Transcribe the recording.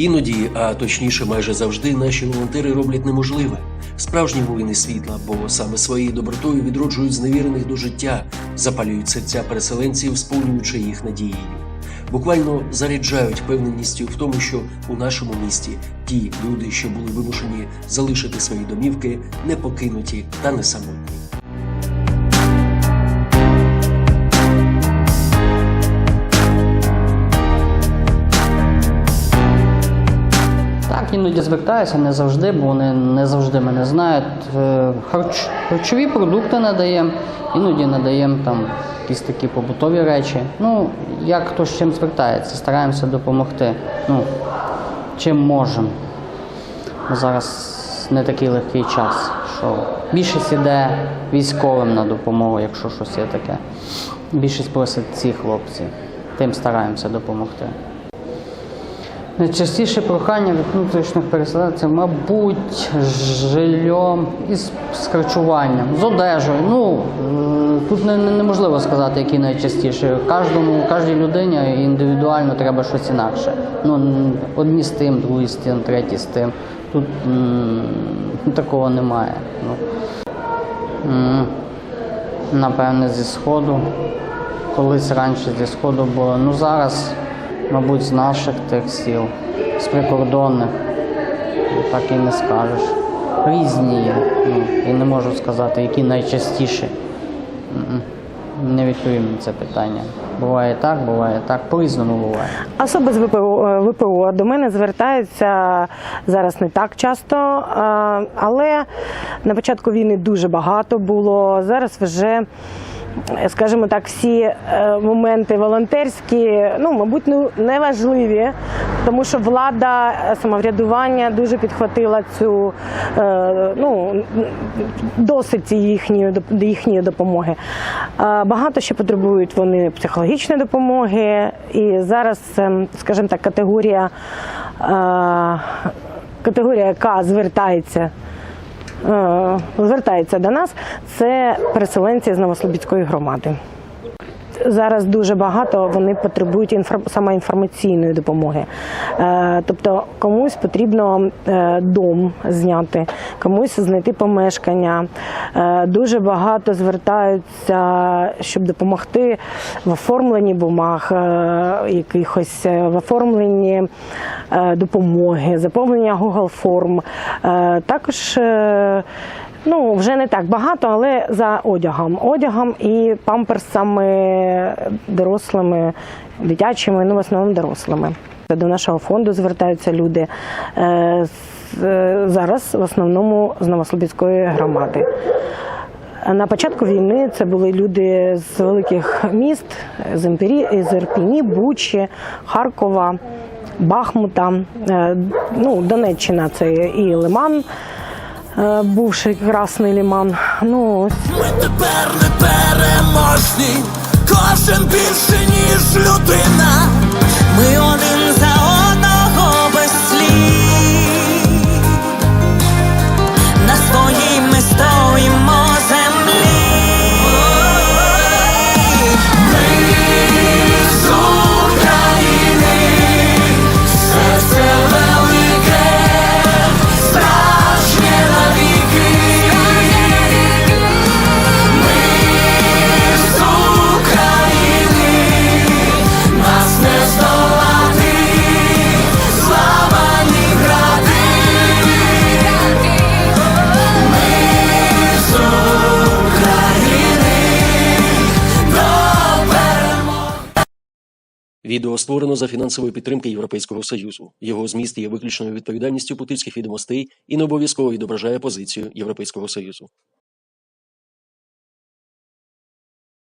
Іноді, а точніше, майже завжди, наші волонтери роблять неможливе. Справжні воїни світла, бо саме своєю добротою відроджують зневірених до життя, запалюють серця переселенців, сповнюючи їх надією. Буквально заряджають певненістю в тому, що у нашому місті ті люди, що були вимушені залишити свої домівки, не покинуті та не самотні. Іноді звертаюся, не завжди, бо вони не завжди мене знають. Е, Харч, харчові продукти надаємо, іноді надаємо там якісь такі побутові речі. Ну, як хто з чим звертається, стараємося допомогти. Ну, чим можемо. Зараз не такий легкий час, що більшість іде військовим на допомогу, якщо щось є таке. Більшість просить ці хлопці. Тим стараємося допомогти. Найчастіше прохання від внутрішніх переселенців, мабуть, з жильом і з, харчуванням, з одежею. Ну тут не, не- неможливо сказати, які найчастіше. Кожному, кожній людині індивідуально треба щось інакше. Ну одні з тим, другі з тим, треті з тим. Тут м, такого немає. Ну, м, напевне, зі сходу. Колись раніше зі сходу було. Ну зараз, мабуть, з наших тих сіл, з прикордонних. Ну, Так і не скажеш. Різні є. Ну, і не можу сказати, які найчастіше. Не відповім на це питання. Буває так, буває так, по-різному буває. Особи з ВПО, е, ВПО до мене звертаються зараз не так часто, але на початку війни дуже багато було. Зараз вже, е, скажімо так, всі е, моменти волонтерські, ну, мабуть, ну, не важливі, тому що влада е, самоврядування дуже підхватила цю е, ну, досить їхньої, їхньої допомоги. Багато ще потребують вони психологічної допомоги. І зараз, скажімо так, категорія, категорія, яка звертається. Е, Звертається до нас, це переселенці з Новослобідської громади. Зараз дуже багато вони потребують інфор... саме інформаційної допомоги. Е, тобто комусь потрібно е, дом зняти, комусь знайти помешкання. Е, дуже багато звертаються, щоб допомогти в оформленні бумаг, якихось в оформленні допомоги, заповнення Google форм. Також Ну, вже не так багато, але за одягом. Одягом і памперсами дорослими, дитячими, ну в основному дорослими. До нашого фонду звертаються люди е, е, зараз в основному з Новослобідської громади. На початку війни це були люди з великих міст, з Імпері, з Ірпіні, Бучі, Харкова, Бахмута. Е, Ну, Донеччина це і Лиман, бувший Красний Лиман. Ну, Ми тепер не переможні, кожен більше, ніж Відео створено за фінансової підтримки Європейського Союзу. Його зміст є виключною відповідальністю путинських відомостей і не обов'язково відображає позицію Європейського Союзу.